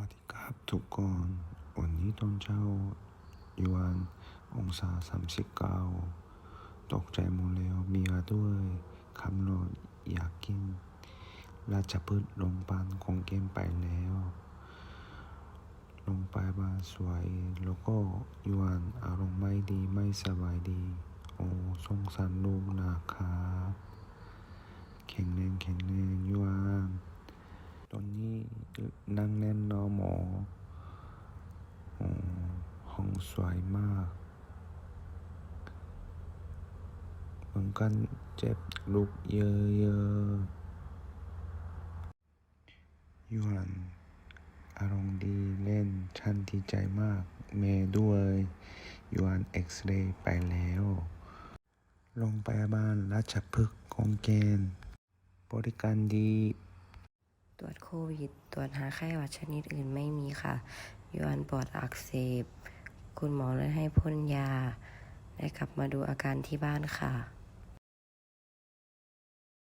วัสดีครับทุกคน วันนี้ตอนเช้าอยู่วันองศาสามสิบเก้าตกใจหมดแล้วมียด้วยคำรถอยากกินราชพฤกษ์โรงพยาบาลของเกมไปแล้วโรงพยาบาสวย แล้วก็อยู่วันอารมณ์ไม่ดีไม่สบายดี โอ้สงสารลูกนะครับแข็งแรงแข็งแรงอยู่วันตอนนี้ นั่งเล่นรอหมอห้องสวยมากเหมือนกันเจ็บลุกเยอะๆยวนอารมณ์ดีเล่นฉันดีใจมาก เมย์ด้วยยวนเอ็กซเรย์ไปแล้วโรงพยาบาลราชพฤกษ์ของเกณฑ์บริการดี รวจโควิด ตรวจหาไข้หวัดชนิดอื่นไม่มีค่ะยวนปอดอักเสบ คุณหมอเลยให้พ่นยา ได้กลับมาดูอาการที่บ้านค่ะ